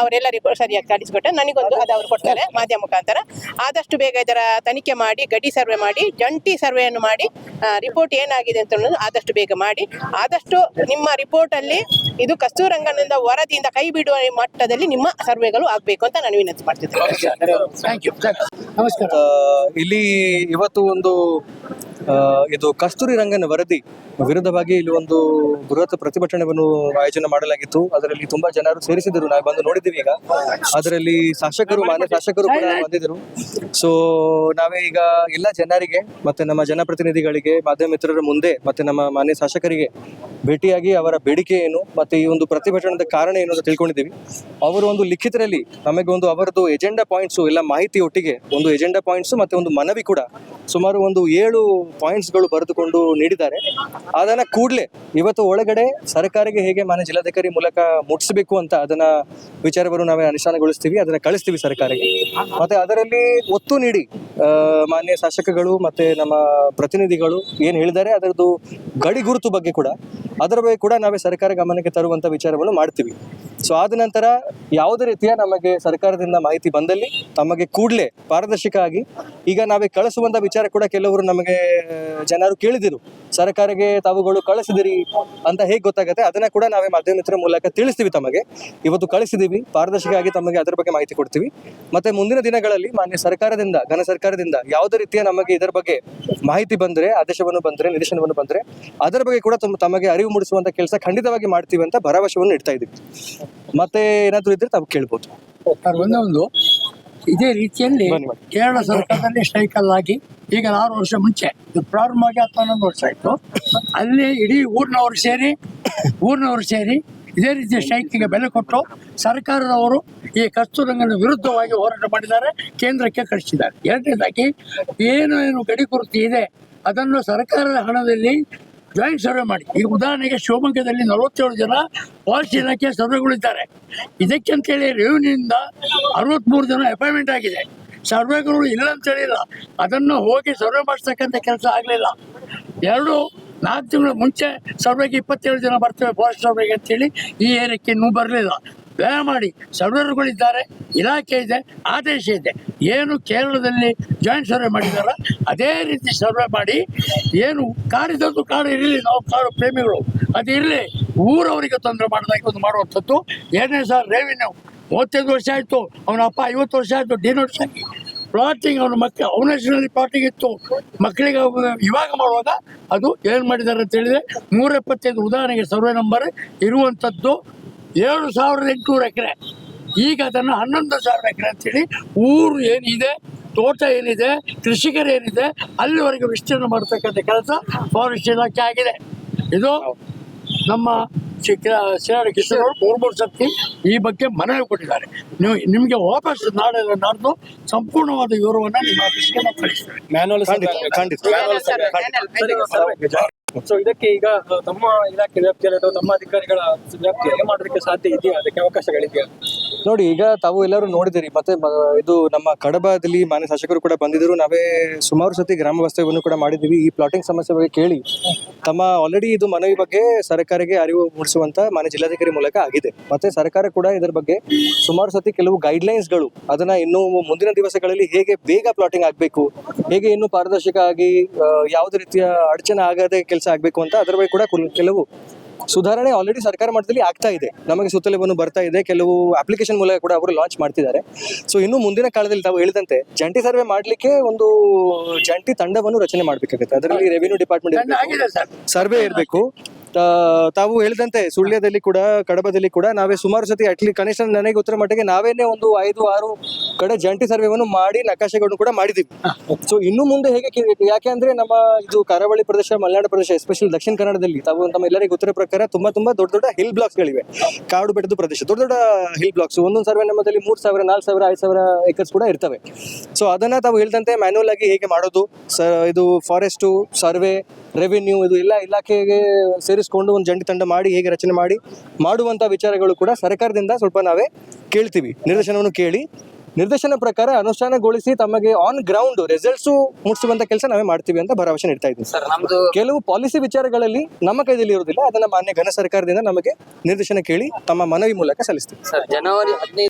ಅವರೆಲ್ಲರಿಗೂ ಸರಿಯಾಗಿ ಕಳಿಸ್ಕೊಟ್ಟೆ. ನನಗೊಂದು ಅದು ಅವರು ಕೊಡ್ತಾರೆ ಮಾಧ್ಯಮ ಮುಖಾಂತರ. ಆದಷ್ಟು ಬೇಗ ಇದರ ತನಿಖೆ ಮಾಡಿ ಗಡಿ ಸರ್ವೆ ಮಾಡಿ ಜಂಟಿ ಸರ್ವೆಯನ್ನು ಮಾಡಿ ರಿಪೋರ್ಟ್ ಏನಾಗಿದೆ ಅಂತ ಅನ್ನೋದು ಆದಷ್ಟು ಬೇಗ ಮಾಡಿ. ಆದಷ್ಟು ನಿಮ್ಮ ರಿಪೋರ್ಟ್ ಅಲ್ಲಿ ಇದು ಕಸ್ತೂರಂಗನಿಂದ ವರದಿಯಿಂದ ಕೈ ಬಿಡುವ ಮಟ್ಟದಲ್ಲಿ ನಿಮ್ಮ ಸರ್ವೆಗಳು ಆಗಬೇಕು ಅಂತ ನಾನು ವಿನಂತಿ ಮಾಡ್ತಿದ್ದೇನೆ. ಥ್ಯಾಂಕ್ ಯು ನಮಸ್ಕಾರ ಇಲ್ಲಿ ಇವತ್ತು ಒಂದು ಇದು ಕಸ್ತೂರಿ ರಂಗನ ವರದಿ ವಿರುದ್ಧವಾಗಿ ಇಲ್ಲಿ ಒಂದು ಬೃಹತ್ ಪ್ರತಿಭಟನೆಯನ್ನು ಆಯೋಜನೆ ಮಾಡಲಾಗಿತ್ತು. ಅದರಲ್ಲಿ ತುಂಬಾ ಜನರು ಸೇರಿಸಿದ್ರು ನಾವು ಬಂದು ನೋಡಿದ್ದೀವಿ ಈಗ. ಅದರಲ್ಲಿ ಶಾಸಕರು, ಮಾನ್ಯ ಶಾಸಕರು ಕೂಡ ಬಂದಿದ್ದರು. ಸೊ ನಾವೇ ಈಗ ಎಲ್ಲ ಜನರಿಗೆ ಮತ್ತೆ ನಮ್ಮ ಜನಪ್ರತಿನಿಧಿಗಳಿಗೆ, ಮಾಧ್ಯಮ ಮಿತ್ರರ ಮುಂದೆ ಮತ್ತೆ ನಮ್ಮ ಮಾನ್ಯ ಶಾಸಕರಿಗೆ ಭೇಟಿಯಾಗಿ ಅವರ ಬೇಡಿಕೆ ಏನು ಮತ್ತೆ ಈ ಒಂದು ಪ್ರತಿಭಟನದ ಕಾರಣ ಏನು ಅಂತ ತಿಳ್ಕೊಂಡಿದ್ದೀವಿ. ಅವರು ಒಂದು ಲಿಖಿತರಲ್ಲಿ ನಮಗೆ ಒಂದು ಅವರದ್ದು ಎಜೆಂಡಾ ಪಾಯಿಂಟ್ಸ್ ಎಲ್ಲ ಮಾಹಿತಿ ಒಟ್ಟಿಗೆ ಒಂದು ಎಜೆಂಡಾ ಪಾಯಿಂಟ್ಸು ಮತ್ತೆ ಒಂದು ಮನವಿ ಕೂಡ ಸುಮಾರು ಒಂದು ಏಳು ಪಾಯಿಂಟ್ಸ್ಗಳು ಬರೆದುಕೊಂಡು ನೀಡಿದ್ದಾರೆ. ಅದನ್ನ ಕೂಡಲೇ ಇವತ್ತು ಒಳಗಡೆ ಸರ್ಕಾರಕ್ಕೆ ಹೇಗೆ ಮಾನ್ಯ ಜಿಲ್ಲಾಧಿಕಾರಿ ಮೂಲಕ ಮುಟ್ಟಿಸಬೇಕು ಅಂತ ಅದನ್ನ ವಿಚಾರವನ್ನು ನಾವೇ ಅನುಷ್ಠಾನಗೊಳಿಸ್ತೀವಿ, ಅದನ್ನ ಕಳಿಸ್ತೀವಿ ಸರ್ಕಾರಕ್ಕೆ. ಮತ್ತೆ ಅದರಲ್ಲಿ ಒತ್ತು ನೀಡಿ ಮಾನ್ಯ ಶಾಸಕಗಳು ಮತ್ತೆ ನಮ್ಮ ಪ್ರತಿನಿಧಿಗಳು ಏನು ಹೇಳಿದ್ದಾರೆ, ಅದರದ್ದು ಗಡಿ ಗುರುತು ಬಗ್ಗೆ ಕೂಡ, ಅದರ ಬಗ್ಗೆ ಕೂಡ ನಾವೇ ಸರ್ಕಾರ ಗಮನಕ್ಕೆ ತರುವಂತ ವಿಚಾರವನ್ನು ಮಾಡ್ತೀವಿ. ಸೊ ಆದ ನಂತರ ಯಾವುದೇ ರೀತಿಯ ನಮಗೆ ಸರ್ಕಾರದಿಂದ ಮಾಹಿತಿ ಬಂದಲ್ಲಿ ತಮಗೆ ಕೂಡಲೇ ಪಾರದರ್ಶಕ ಆಗಿ ಈಗ ನಾವೇ ಕಳಿಸುವಂತ ವಿಚಾರ ಕೂಡ ಕೆಲವರು ನಮಗೆ ಜನರು ಕೇಳಿದಿರು. ಸರ್ಕಾರಕ್ಕೆ ತಾವುಗಳು ಕಳಿಸಿದಿರಿ ಅಂತ ಹೇಗೆ ಗೊತ್ತಾಗುತ್ತೆ? ಅದನ್ನ ಕೂಡ ನಾವೇ ಮಾಧ್ಯಮ ಮಿತ್ರ ಮೂಲಕ ತಿಳಿಸ್ತೀವಿ ತಮಗೆ. ಇವತ್ತು ಕಳಿಸಿದೀವಿ, ಪಾರದರ್ಶಕ ಆಗಿ ತಮಗೆ ಅದರ ಬಗ್ಗೆ ಮಾಹಿತಿ ಕೊಡ್ತೀವಿ. ಮತ್ತೆ ಮುಂದಿನ ದಿನಗಳಲ್ಲಿ ಮಾನ್ಯ ಸರ್ಕಾರದಿಂದ, ಘನ ಸರ್ಕಾರದಿಂದ ಯಾವುದೇ ರೀತಿಯ ನಮಗೆ ಇದರ ಬಗ್ಗೆ ಮಾಹಿತಿ ಬಂದ್ರೆ, ಆದೇಶವನ್ನು ಬಂದ್ರೆ, ನಿದರ್ಶನವನ್ನು ಬಂದ್ರೆ, ಅದರ ಬಗ್ಗೆ ಕೂಡ ತಮಗೆ ಅರಿವು ಮೂಡಿಸುವಂತ ಕೆಲಸ ಖಂಡಿತವಾಗಿ ಮಾಡ್ತೀವಿ ಅಂತ ಭರವಸೆಯನ್ನು ಇಡ್ತಾ ಇದ್ದೀವಿ ಮತ್ತೆ ಏನಾದ್ರು ಇದ್ರೆ ತಾವು ಕೇಳ್ಬೋದು. ಒಂದೇ ಒಂದು ಇದೇ ರೀತಿಯಲ್ಲಿ. ಕೇರಳ ಸರ್ಕಾರದಲ್ಲಿ ಸ್ಟ್ರೈಕಲ್ ಆಗಿ ಈಗ ಆರು ವರ್ಷ ಮುಂಚೆ ಪ್ರಾರಂಭ ಆಗಿ ಹತ್ತು ಹನ್ನೊಂದು ವರ್ಷ ಆಯ್ತು. ಅಲ್ಲಿ ಇಡೀ ಊರಿನವರು ಸೇರಿ ಊರಿನವರು ಸೇರಿ ಇದೇ ರೀತಿಯ ಸ್ಟ್ರೈಕಿಗೆ ಬೆಲೆ ಕೊಟ್ಟು ಸರ್ಕಾರದವರು ಈ ಕಸ್ತೂರಂಗನ ವಿರುದ್ಧವಾಗಿ ಹೋರಾಟ ಮಾಡಿದ್ದಾರೆ ಕೇಂದ್ರಕ್ಕೆ ಕಳಿಸಿದ್ದಾರೆ. ಎರಡನೇದಾಗಿ ಏನು ಏನು ಗಡಿ ಕೊರತೆ ಇದೆ ಅದನ್ನು ಸರ್ಕಾರದ ಹಣದಲ್ಲಿ ಜಾಯಿಂಟ್ ಸರ್ವೆ ಮಾಡಿ. ಈ ಉದಾಹರಣೆಗೆ ಶಿವಮೊಗ್ಗದಲ್ಲಿ ನಲವತ್ತೇಳು ಜನ ಪಾಲಿಸಿ ಇಲಾಖೆ ಸರ್ವೆಗಳಿದ್ದಾರೆ. ಇದಕ್ಕೆ ಅಂತೇಳಿ ರೆವಿನ್ಯೂನಿಂದ ಅರವತ್ಮೂರು ಜನ ಅಪಾಯಿಂಟ್ಮೆಂಟ್ ಆಗಿದೆ. ಸರ್ವೆಗಳು ಇಲ್ಲ ಅಂತ ಹೇಳಿಲ್ಲ. ಅದನ್ನು ಹೋಗಿ ಸರ್ವೆ ಮಾಡಿಸ್ತಕ್ಕಂಥ ಕೆಲಸ ಆಗಲಿಲ್ಲ. ಎರಡು, ನಾಲ್ಕು ತಿಂಗಳ ಮುಂಚೆ ಸರ್ವೆಗೆ ಇಪ್ಪತ್ತೇಳು ಜನ ಬರ್ತೇವೆ ಫಾರೆಸ್ಟ್ ಸರ್ವೆಗೆ ಅಂತೇಳಿ ಈ ಏರಿಯಾಕ್ಕೆ ಇನ್ನೂ ಬರಲಿಲ್ಲ. ವ್ಯಯ ಮಾಡಿ ಸರ್ವರ್ಗಳಿದ್ದಾರೆ ಇಲಾಖೆ ಇದೆ, ಆದೇಶ ಇದೆ. ಏನು ಕೇರಳದಲ್ಲಿ ಜಾಯಿಂಟ್ ಸರ್ವೆ ಮಾಡಿದಾರ? ಅದೇ ರೀತಿ ಸರ್ವೆ ಮಾಡಿ, ಏನು ಕಾಡಿದದ್ದು ಕಾಡು ಇರಲಿ, ನಾವು ಕಾಡು ಪ್ರೇಮಿಗಳು. ಅದು ಇರಲಿ, ಊರವರಿಗೆ ತೊಂದರೆ ಮಾಡಿದಾಗ ಒಂದು ಮಾಡುವಂಥದ್ದು. ಏನೇ ಸರ್ ರೆವಿನ್ಯೂ ಮೂವತ್ತೈದು ವರ್ಷ ಆಯಿತು. ಅವನ ಅಪ್ಪ ಐವತ್ತು ವರ್ಷ ಆಯಿತು ಡಿನೋಟ್ಸ್ ಆಗಿ ಪ್ಲಾಟಿಂಗ್ ಅವನ ಮಕ್ಕಳ ಅವನ ಹೆಸರಿನಲ್ಲಿ ಪ್ಲಾಟಿಂಗ್ ಇತ್ತು. ಮಕ್ಕಳಿಗೆ ಇವಾಗ ಮಾಡುವಾಗ ಅದು ಏನು ಮಾಡಿದ್ದಾರೆ ಅಂತ ಹೇಳಿದರೆ ನೂರ ಎಪ್ಪತ್ತೈದು ಉದಾಹರಣೆಗೆ ಸರ್ವೆ ನಂಬರ್ ಇರುವಂಥದ್ದು. ಏಳು ಸಾವಿರದ ಎಂಟುನೂರು ಎಕರೆ. ಈಗ ಅದನ್ನು ಹನ್ನೊಂದು ಸಾವಿರ ಎಕರೆ ಅಂತೇಳಿ ಊರು ಏನಿದೆ ತೋಟ ಏನಿದೆ ಕೃಷಿಕರು ಏನಿದೆ ಅಲ್ಲಿವರೆಗೆ ವಿಸ್ತೀರ್ಣ ಮಾಡತಕ್ಕಂಥ ಕೆಲಸ ಫಾರೆಸ್ಟ್ ಇಲಾಖೆ ಆಗಿದೆ. ಇದು ನಮ್ಮ ಶ್ರೀ ಕಿಶೋರ್ ಅವರು ಮೂರು ಮೂರು ಸರ್ತಿ ಈ ಬಗ್ಗೆ ಮನವಿ ಕೊಟ್ಟಿದ್ದಾರೆ. ನೀವು ನಿಮಗೆ ವಾಪಸ್ ನಾಳೆ ನಾಡ್ದು ಸಂಪೂರ್ಣವಾದ ವಿವರವನ್ನು ನಿಮ್ಮ ಆಫೀಸ್ಗೆ ನಾವು ಕಳಿಸ್ತೇವೆ. ಸೊ ಇದಕ್ಕೆ ಈಗ ತಮ್ಮ ಇಲಾಖೆ ವ್ಯಾಪ್ತಿಯಲ್ಲಿ ಅಥವಾ ತಮ್ಮ ಅಧಿಕಾರಿಗಳ ವ್ಯಾಪ್ತಿಯಲ್ಲಿ ಮಾಡೋದಕ್ಕೆ ಸಾಧ್ಯ ಇದೆಯಾ? ಅದಕ್ಕೆ ಅವಕಾಶಗಳಿದೆಯಾ? ನೋಡಿ, ಈಗ ತಾವು ಎಲ್ಲರೂ ನೋಡಿದಿರಿ, ಮತ್ತೆ ಇದು ನಮ್ಮ ಕಡಬದಲ್ಲಿ ಮಾನ್ಯ ಶಾಸಕರು ಕೂಡ ಬಂದಿದ್ರು ನಾವೇ ಸುಮಾರು ಸತಿ ಗ್ರಾಮ ವಾಸ್ತವ್ಯವನ್ನು ಕೂಡ ಮಾಡಿದ್ದೀವಿ. ಈ ಪ್ಲಾಟಿಂಗ್ ಸಮಸ್ಯೆ ಬಗ್ಗೆ ಕೇಳಿ, ತಮ್ಮ ಆಲ್ರೆಡಿ ಇದು ಮನವಿ ಬಗ್ಗೆ ಸರ್ಕಾರಕ್ಕೆ ಅರಿವು ಮೂಡಿಸುವಂತ ಮಾನ್ಯ ಜಿಲ್ಲಾಧಿಕಾರಿ ಮೂಲಕ ಆಗಿದೆ. ಮತ್ತೆ ಸರ್ಕಾರ ಕೂಡ ಇದರ ಬಗ್ಗೆ ಸುಮಾರು ಸತಿ ಕೆಲವು ಗೈಡ್ಲೈನ್ಸ್ಗಳು ಅದನ್ನ ಇನ್ನು ಮುಂದಿನ ದಿವಸಗಳಲ್ಲಿ ಹೇಗೆ ಬೇಗ ಪ್ಲಾಟಿಂಗ್ ಆಗಬೇಕು, ಹೇಗೆ ಇನ್ನು ಪಾರದರ್ಶಕ ಆಗಿ ಯಾವುದೇ ರೀತಿಯ ಅಡಚಣೆ ಆಗದೆ ಕೆಲಸ ಆಗಬೇಕು ಅಂತ ಅದರ ಬಗ್ಗೆ ಕೂಡ ಕುಲ್- ಕೆಲವು ಸುಧಾರಣೆ ಆಲ್ರೆಡಿ ಸರ್ಕಾರ ಮಟ್ಟದಲ್ಲಿ ಆಗ್ತಾ ಇದೆ. ನಮಗೆ ಸುತ್ತಲೇ ಬರ್ತಾ ಇದೆ. ಕೆಲವು ಅಪ್ಲಿಕೇಶನ್ ಮೂಲಕ ಕೂಡ ಅವರು ಲಾಂಚ್ ಮಾಡ್ತಿದ್ದಾರೆ. ಸೊ ಇನ್ನು ಮುಂದಿನ ಕಾಲದಲ್ಲಿ ತಾವು ಹೇಳಿದಂತೆ ಜಂಟಿ ಸರ್ವೆ ಮಾಡಲಿಕ್ಕೆ ಒಂದು ಜಂಟಿ ತಂಡವನ್ನು ರಚನೆ ಮಾಡಬೇಕಾಗುತ್ತೆ. ಅದರಲ್ಲಿ ರೆವಿನ್ಯೂ ಡಿಪಾರ್ಟ್ಮೆಂಟ್ ಸರ್ವೆ ಇರಬೇಕು. ತಾವು ಹೇಳಿದಂತೆ ಸುಳ್ಯದಲ್ಲಿ ಕೂಡ ಕಡಬದಲ್ಲಿ ಕೂಡ ನಾವೇ ಸುಮಾರು ಸತಿ ಅಟ್ಲಿ ಕನಿಷ್ಠ ನನಗೆ ಉತ್ತರ ಮಟ್ಟಿಗೆ ನಾವೇನೆ ಒಂದು ಐದು ಆರು ಕಡೆ ಜಂಟಿ ಸರ್ವೆವನ್ನು ಮಾಡಿ ನಕಾಶೆಗಳನ್ನು ಕೂಡ ಮಾಡಿದ್ದೀವಿ. ಸೊ ಇನ್ನು ಮುಂದೆ ಹೇಗೆ ಯಾಕೆ ಅಂದ್ರೆ ನಮ್ಮ ಇದು ಕರಾವಳಿ ಪ್ರದೇಶ ಮಲೆನಾಡು ಪ್ರದೇಶ ಎಸ್ಪೆಷಲಿ ದಕ್ಷಿಣ ಕನ್ನಡದಲ್ಲಿ ತಾವು ನಮ್ಮ ಎಲ್ಲರಿಗೂ ಗೊತ್ತಿರೋ ಪ್ರಕಾರ ತುಂಬಾ ತುಂಬಾ ದೊಡ್ಡ ದೊಡ್ಡ ಹಿಲ್ ಬ್ಲಾಕ್ಸ್ಗಳಿವೆ ಕಾಡು ಬೆಟ್ಟದ ಪ್ರದೇಶ ದೊಡ್ಡ ದೊಡ್ಡ ಹಿಲ್ ಬ್ಲಾಕ್ಸ್ ಒಂದೊಂದು ಸರ್ವೆ ನಮ್ಮದಲ್ಲಿ ಮೂರ್ ಸಾವಿರ ನಾಲ್ಕು ಸಾವಿರ ಐದು ಸಾವಿರ ಏಕರ್ಸ್ ಕೂಡ ಇರ್ತವೆ. ಸೊ ಅದನ್ನ ತಾವು ಹೇಳ್ದಂತೆ ಮ್ಯಾನ್ಯಲ್ ಆಗಿ ಹೇಗೆ ಮಾಡೋದು? ಇದು ಫಾರೆಸ್ಟ್ ಸರ್ವೆ ರೆವಿನ್ಯೂ ಇದು ಎಲ್ಲ ಇಲಾಖೆಗೆ ಸೇರಿಸ್ಕೊಂಡು ಒಂದು ಜಂಟಿ ತಂಡ ಮಾಡಿ ಹೇಗೆ ರಚನೆ ಮಾಡಿ ಮಾಡುವಂತ ವಿಚಾರಗಳು ಕೂಡ ಸರ್ಕಾರದಿಂದ ಸ್ವಲ್ಪ ನಾವೇ ಕೇಳ್ತೀವಿ. ನಿರ್ದೇಶನವನ್ನು ಕೇಳಿ ನಿರ್ದೇಶನ ಪ್ರಕಾರ ಅನುಷ್ಠಾನಗೊಳಿಸಿ ತಮಗೆ ಆನ್ ಗ್ರೌಂಡ್ ರಿಸಲ್ಟ್ಸ್ ಮುಟ್ಟಿಸುವಂತ ಕೆಲಸ ನಾವೇ ಮಾಡ್ತೀವಿ ಅಂತ ಭರವಸೆ ನೀಡ್ತಾ ಇದ್ದೀವಿ. ಸರ್ ನಮ್ದು ಕೆಲವು ಪಾಲಿಸಿ ವಿಚಾರಗಳಲ್ಲಿ ನಮ್ಮ ಕೈದಲ್ಲಿ ಇರುವುದಿಲ್ಲ ಅದನ್ನ ಮಾನ್ಯ ಘನ ಸರ್ಕಾರದಿಂದ ನಮಗೆ ನಿರ್ದೇಶನ ಕೇಳಿ ತಮ್ಮ ಮನವಿ ಮೂಲಕ ಸಲ್ಲಿಸ್ತೀವಿ. ಸರ್ ಜನವರಿ ಹದಿನೈದು